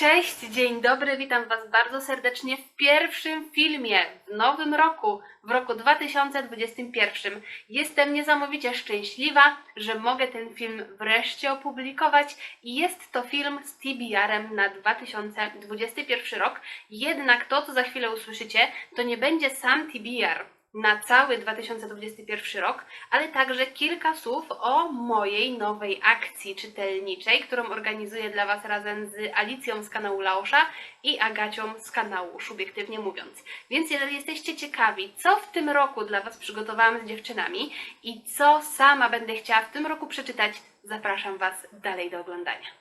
Cześć, dzień dobry, witam Was bardzo serdecznie w pierwszym filmie w nowym roku, w roku 2021. Jestem niesamowicie szczęśliwa, że mogę ten film wreszcie opublikować i jest to film z TBR-em na 2021 rok. Jednak to, co za chwilę usłyszycie, to nie będzie sam TBR na cały 2021 rok, ale także kilka słów o mojej nowej akcji czytelniczej, którą organizuję dla Was razem z Alicją z kanału Laosza i Agacią z kanału Subiektywnie Mówiąc. Więc jeżeli jesteście ciekawi, co w tym roku dla Was przygotowałam z dziewczynami i co sama będę chciała w tym roku przeczytać, zapraszam Was dalej do oglądania.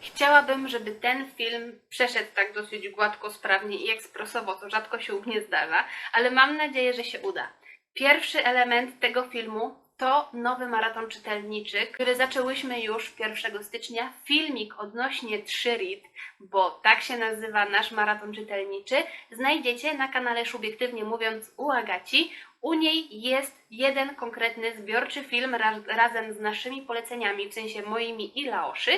Chciałabym, żeby ten film przeszedł tak dosyć gładko, sprawnie i ekspresowo, to rzadko się u mnie zdarza, ale mam nadzieję, że się uda. Pierwszy element tego filmu to nowy maraton czytelniczy, który zaczęłyśmy już 1 stycznia. Filmik odnośnie 3 read, bo tak się nazywa nasz maraton czytelniczy, znajdziecie na kanale Subiektywnie Mówiąc u Agaci. U niej jest jeden konkretny zbiorczy film ra- razem z naszymi poleceniami, w sensie moimi i Laoszy,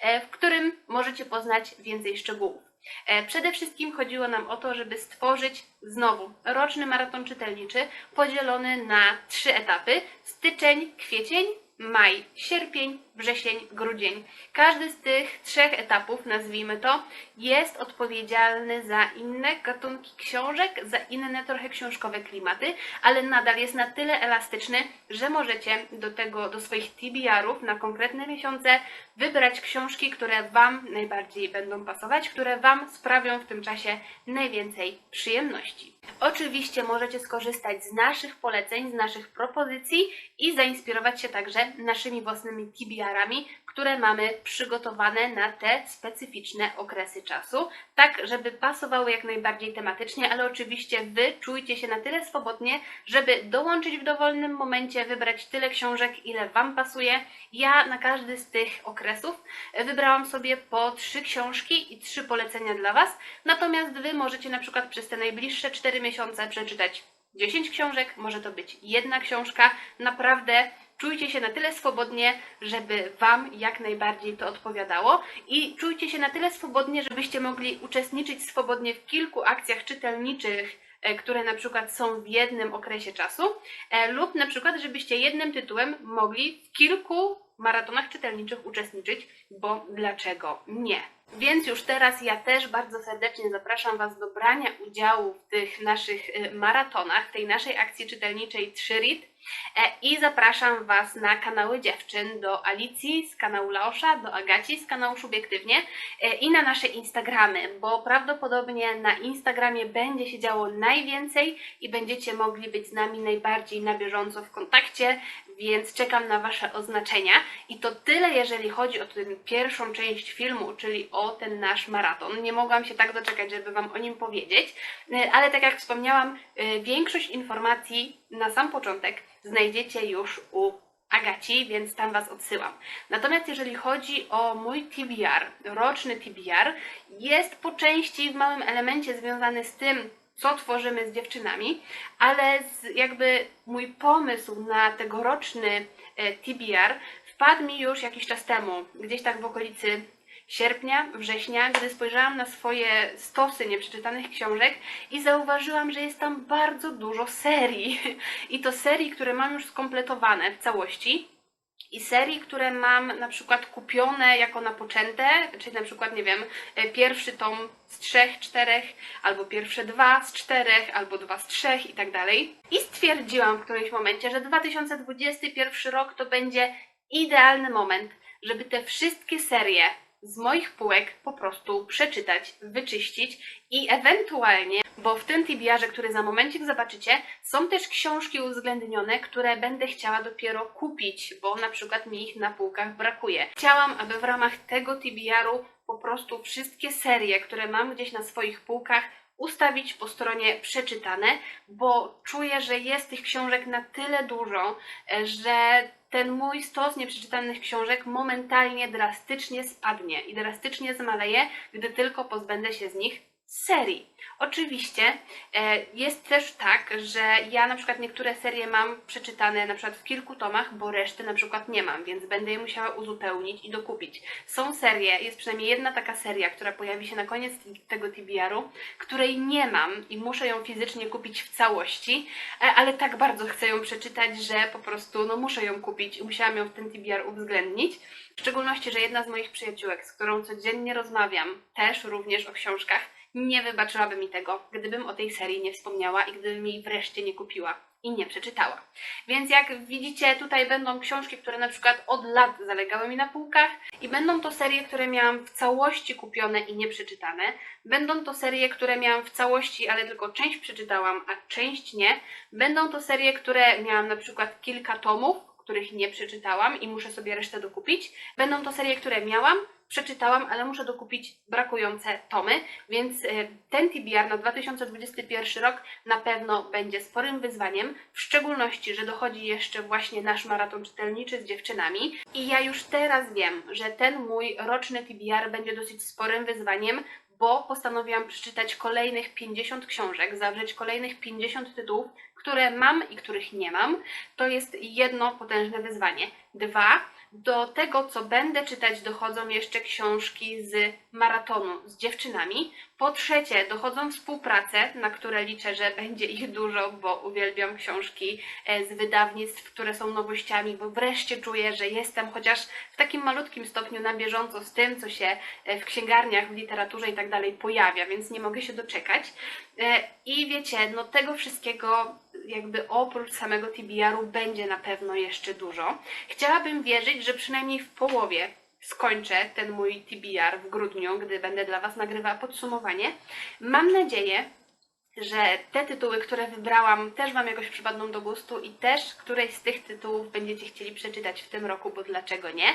e, w którym możecie poznać więcej szczegółów. E, Przede wszystkim chodziło nam o to, żeby stworzyć znowu roczny maraton czytelniczy podzielony na trzy etapy: styczeń, kwiecień, maj, sierpień, wrzesień, grudzień. Każdy z tych trzech etapów, nazwijmy to, jest odpowiedzialny za inne gatunki książek, za inne trochę książkowe klimaty, ale nadal jest na tyle elastyczny, że możecie do tego, do swoich TBR-ów na konkretne miesiące wybrać książki, które Wam najbardziej będą pasować, które Wam sprawią w tym czasie najwięcej przyjemności. Oczywiście możecie skorzystać z naszych poleceń, z naszych propozycji i zainspirować się także naszymi własnymi TBR-ami, które mamy przygotowane na te specyficzne okresy czasu, tak żeby pasowały jak najbardziej tematycznie, ale oczywiście Wy czujcie się na tyle swobodnie, żeby dołączyć w dowolnym momencie, wybrać tyle książek, ile Wam pasuje. Ja na każdy z tych okresów wybrałam sobie po trzy książki i trzy polecenia dla Was, natomiast Wy możecie na przykład przez te najbliższe 4 miesiące przeczytać 10 książek, może to być jedna książka. Naprawdę czujcie się na tyle swobodnie, żeby Wam jak najbardziej to odpowiadało i czujcie się na tyle swobodnie, żebyście mogli uczestniczyć swobodnie w kilku akcjach czytelniczych, e, które na przykład są w jednym okresie czasu, e, lub na przykład, żebyście jednym tytułem mogli w kilku maratonach czytelniczych uczestniczyć, bo dlaczego nie? Więc już teraz ja też bardzo serdecznie zapraszam Was do brania udziału w tych naszych e, maratonach, tej naszej akcji czytelniczej 3 Read. E, I zapraszam Was na kanały dziewczyn, do Alicji z kanału Laosza, do Agaci z kanału Subiektywnie e, i na nasze Instagramy, bo prawdopodobnie na Instagramie będzie się działo najwięcej i będziecie mogli być z nami najbardziej na bieżąco w kontakcie, więc czekam na Wasze oznaczenia. I to tyle, jeżeli chodzi o tę pierwszą część filmu, czyli o ten nasz maraton. Nie mogłam się tak doczekać, żeby Wam o nim powiedzieć, E, ale tak jak wspomniałam, e, większość informacji na sam początek znajdziecie już u Agaci, więc tam Was odsyłam. Natomiast jeżeli chodzi o mój TBR, roczny TBR, jest po części w małym elemencie związany z tym, co tworzymy z dziewczynami, ale jakby mój pomysł na tegoroczny e, TBR wpadł mi już jakiś czas temu, gdzieś tak w okolicy sierpnia, września, gdy spojrzałam na swoje stosy nieprzeczytanych książek i zauważyłam, że jest tam bardzo dużo serii. I to serii, które mam już skompletowane w całości. I serii, które mam na przykład kupione jako napoczęte, czyli na przykład, nie wiem, e, pierwszy tom z trzech, czterech, albo pierwsze dwa z czterech, albo dwa z trzech i tak dalej. I stwierdziłam w którymś momencie, że 2021 rok to będzie idealny moment, żeby te wszystkie serie z moich półek po prostu przeczytać, wyczyścić i ewentualnie, bo w tym TBR-ze, który za momencik zobaczycie, są też książki uwzględnione, które będę chciała dopiero kupić, bo na przykład mi ich na półkach brakuje. Chciałam, aby w ramach tego TBR-u po prostu wszystkie serie, które mam gdzieś na swoich półkach, ustawić po stronie przeczytane, bo czuję, że jest tych książek na tyle dużo, e, że ten mój stos nieprzeczytanych książek momentalnie drastycznie spadnie i drastycznie zmaleje, gdy tylko pozbędę się z nich serii. Oczywiście e, jest też tak, że ja na przykład niektóre serie mam przeczytane na przykład w kilku tomach, bo reszty na przykład nie mam, więc będę je musiała uzupełnić i dokupić. Są serie, jest przynajmniej jedna taka seria, która pojawi się na koniec tego TBR-u, której nie mam i muszę ją fizycznie kupić w całości, e, ale tak bardzo chcę ją przeczytać, że po prostu no muszę ją kupić i musiałam ją w ten TBR uwzględnić. W szczególności, że jedna z moich przyjaciółek, z którą codziennie rozmawiam, też również o książkach, nie wybaczyłaby mi tego, gdybym o tej serii nie wspomniała i gdybym jej wreszcie nie kupiła i nie przeczytała. Więc jak widzicie, tutaj będą książki, które na przykład od lat zalegały mi na półkach i będą to serie, które miałam w całości kupione i nie przeczytane. Będą to serie, które miałam w całości, ale tylko część przeczytałam, a część nie. Będą to serie, które miałam na przykład kilka tomów, których nie przeczytałam i muszę sobie resztę dokupić. Będą to serie, które miałam, przeczytałam, ale muszę dokupić brakujące tomy, więc e, ten TBR na 2021 rok na pewno będzie sporym wyzwaniem, w szczególności, że dochodzi jeszcze właśnie nasz maraton czytelniczy z dziewczynami. I ja już teraz wiem, że ten mój roczny TBR będzie dosyć sporym wyzwaniem, bo postanowiłam przeczytać kolejnych 50 książek, zawrzeć kolejnych 50 tytułów, które mam i których nie mam. To jest jedno potężne wyzwanie. Dwa, do tego, co będę czytać, dochodzą jeszcze książki z maratonu z dziewczynami. Po trzecie, dochodzą współprace, na które liczę, że będzie ich dużo, bo uwielbiam książki e, z wydawnictw, które są nowościami, bo wreszcie czuję, że jestem chociaż w takim malutkim stopniu na bieżąco z tym, co się e, w księgarniach, w literaturze i tak dalej pojawia, więc nie mogę się doczekać. E, I wiecie, no tego wszystkiego jakby oprócz samego TBR-u będzie na pewno jeszcze dużo. Chciałabym wierzyć, że przynajmniej w połowie skończę ten mój TBR w grudniu, gdy będę dla Was nagrywała podsumowanie. Mam nadzieję, że te tytuły, które wybrałam, też Wam jakoś przypadną do gustu i też któreś z tych tytułów będziecie chcieli przeczytać w tym roku, bo dlaczego nie?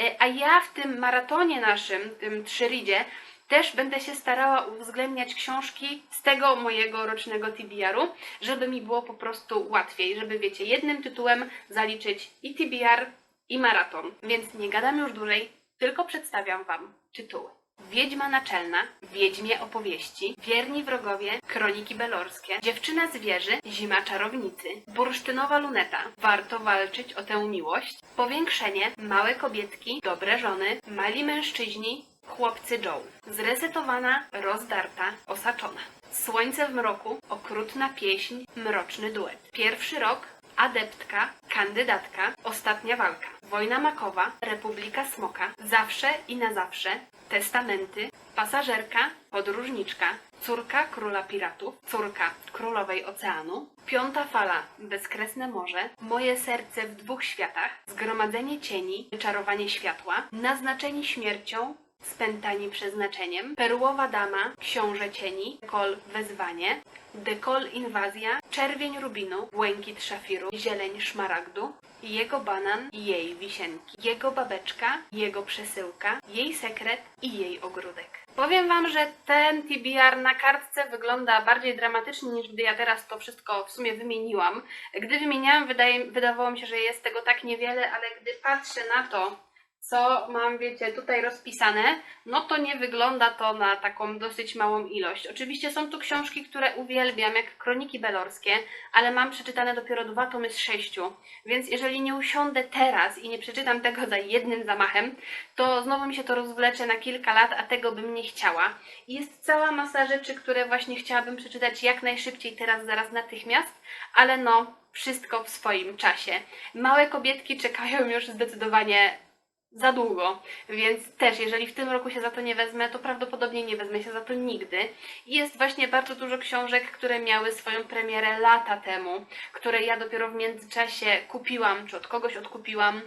E, A ja w tym maratonie naszym, tym trzyridzie, też będę się starała uwzględniać książki z tego mojego rocznego TBR-u, żeby mi było po prostu łatwiej, żeby wiecie, jednym tytułem zaliczyć i TBR, i maraton. Więc nie gadam już dłużej, tylko przedstawiam Wam tytuły. Wiedźma naczelna, Wiedźmie opowieści, Wierni wrogowie, Kroniki belorskie, Dziewczyna z wieży, Zima czarownicy, Bursztynowa luneta, Warto walczyć o tę miłość, Powiększenie, Małe kobietki, Dobre żony, Mali mężczyźni, Chłopcy Joe, Zresetowana, rozdarta, osaczona. Słońce w mroku, okrutna pieśń, mroczny duet. Pierwszy rok, adeptka, kandydatka, ostatnia walka. Wojna makowa, Republika Smoka, zawsze i na zawsze, testamenty, pasażerka, podróżniczka, córka króla piratów, córka królowej oceanu, piąta fala, bezkresne morze, moje serce w dwóch światach, zgromadzenie cieni, wyczarowanie światła, naznaczeni śmiercią, spętani przeznaczeniem, perłowa dama, książę cieni, kol wezwanie, dekol inwazja, czerwień rubinu, błękit szafiru, zieleń szmaragdu, jego banan jej wisienki, jego babeczka, jego przesyłka, jej sekret i jej ogródek. Powiem Wam, że ten TBR na kartce wygląda bardziej dramatycznie niż gdy ja teraz to wszystko w sumie wymieniłam. Gdy wymieniałam, wydaje, wydawało mi się, że jest tego tak niewiele, ale gdy patrzę na to, co mam, wiecie, tutaj rozpisane, no to nie wygląda to na taką dosyć małą ilość. Oczywiście są tu książki, które uwielbiam, jak Kroniki Belorskie, ale mam przeczytane dopiero dwa tomy z sześciu, więc jeżeli nie usiądę teraz i nie przeczytam tego za jednym zamachem, to znowu mi się to rozwlecze na kilka lat, a tego bym nie chciała. Jest cała masa rzeczy, które właśnie chciałabym przeczytać jak najszybciej, teraz, zaraz, natychmiast, ale no, wszystko w swoim czasie. Małe kobietki czekają już zdecydowanie za długo, więc też jeżeli w tym roku się za to nie wezmę, to prawdopodobnie nie wezmę się za to nigdy. Jest właśnie bardzo dużo książek, które miały swoją premierę lata temu, które ja dopiero w międzyczasie kupiłam, czy od kogoś odkupiłam,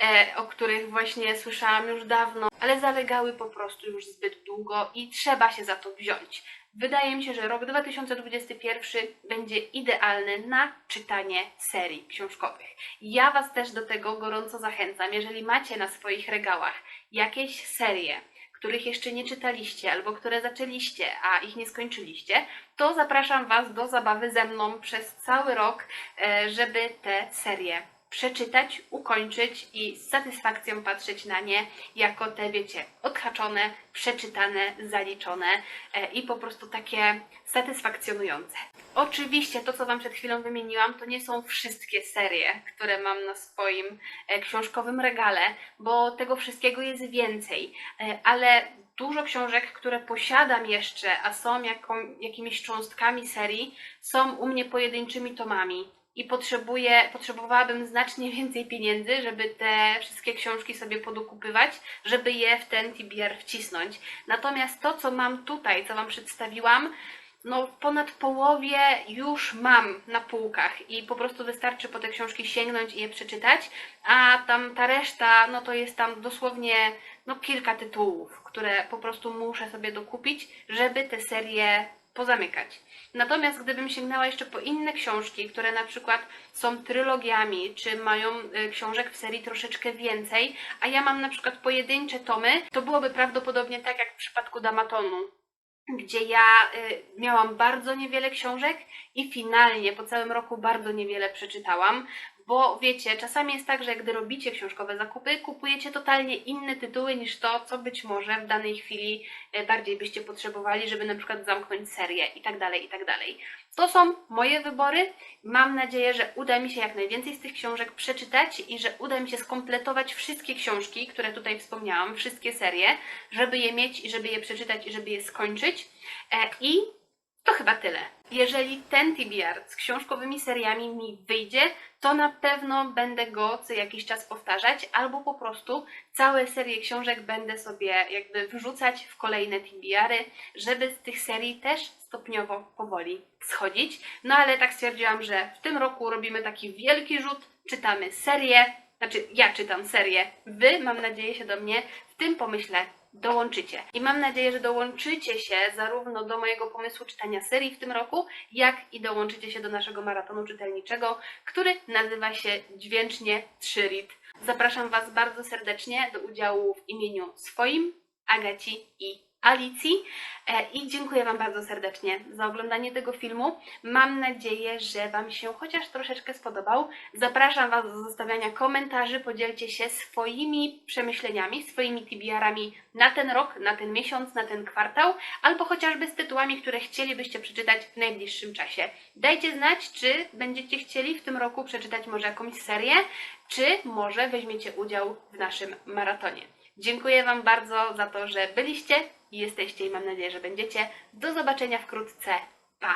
e, o których właśnie słyszałam już dawno, ale zalegały po prostu już zbyt długo i trzeba się za to wziąć. Wydaje mi się, że rok 2021 będzie idealny na czytanie serii książkowych. Ja Was też do tego gorąco zachęcam. Jeżeli macie na swoich regałach jakieś serie, których jeszcze nie czytaliście albo które zaczęliście, a ich nie skończyliście, to zapraszam Was do zabawy ze mną przez cały rok, e, żeby te serie przeczytać, ukończyć i z satysfakcją patrzeć na nie jako te, wiecie, odhaczone, przeczytane, zaliczone e, i po prostu takie satysfakcjonujące. Oczywiście to, co Wam przed chwilą wymieniłam, to nie są wszystkie serie, które mam na swoim e, książkowym regale, bo tego wszystkiego jest więcej, e, ale dużo książek, które posiadam jeszcze, a są jaką, jakimiś cząstkami serii, są u mnie pojedynczymi tomami. I potrzebuję, potrzebowałabym znacznie więcej pieniędzy, żeby te wszystkie książki sobie podokupywać, żeby je w ten TBR wcisnąć. Natomiast to, co mam tutaj, co Wam przedstawiłam, no ponad połowie już mam na półkach i po prostu wystarczy po te książki sięgnąć i je przeczytać, a tam ta reszta, no to jest tam dosłownie no kilka tytułów, które po prostu muszę sobie dokupić, żeby te serie pozamykać. Natomiast gdybym sięgnęła jeszcze po inne książki, które na przykład są trylogiami, czy mają y, książek w serii troszeczkę więcej, a ja mam na przykład pojedyncze tomy, to byłoby prawdopodobnie tak jak w przypadku Damatonu, gdzie ja y, miałam bardzo niewiele książek i finalnie po całym roku bardzo niewiele przeczytałam, bo wiecie, czasami jest tak, że gdy robicie książkowe zakupy, kupujecie totalnie inne tytuły niż to, co być może w danej chwili y, bardziej byście potrzebowali, żeby na przykład zamknąć serię i tak dalej, i tak dalej. To są moje wybory. Mam nadzieję, że uda mi się jak najwięcej z tych książek przeczytać i że uda mi się skompletować wszystkie książki, które tutaj wspomniałam, wszystkie serie, żeby je mieć i żeby je przeczytać i żeby je skończyć. E, I to chyba tyle. Jeżeli ten TBR z książkowymi seriami mi wyjdzie, to na pewno będę go co jakiś czas powtarzać, albo po prostu całe serie książek będę sobie jakby wrzucać w kolejne TBR-y, żeby z tych serii też stopniowo powoli schodzić. No ale tak stwierdziłam, że w tym roku robimy taki wielki rzut, czytamy serię, znaczy ja czytam serię, wy mam nadzieję się do mnie w tym pomyśle dołączycie. I mam nadzieję, że dołączycie się zarówno do mojego pomysłu czytania serii w tym roku, jak i dołączycie się do naszego maratonu czytelniczego, który nazywa się dźwięcznie 3 Read. Zapraszam Was bardzo serdecznie do udziału w imieniu swoim, Agaci i Alicji e, i dziękuję Wam bardzo serdecznie za oglądanie tego filmu. Mam nadzieję, że Wam się chociaż troszeczkę spodobał. Zapraszam Was do zostawiania komentarzy, podzielcie się swoimi przemyśleniami, swoimi TBR-ami na ten rok, na ten miesiąc, na ten kwartał, albo chociażby z tytułami, które chcielibyście przeczytać w najbliższym czasie. Dajcie znać, czy będziecie chcieli w tym roku przeczytać może jakąś serię, czy może weźmiecie udział w naszym maratonie. Dziękuję Wam bardzo za to, że byliście jesteście i mam nadzieję, że będziecie. Do zobaczenia wkrótce. Pa!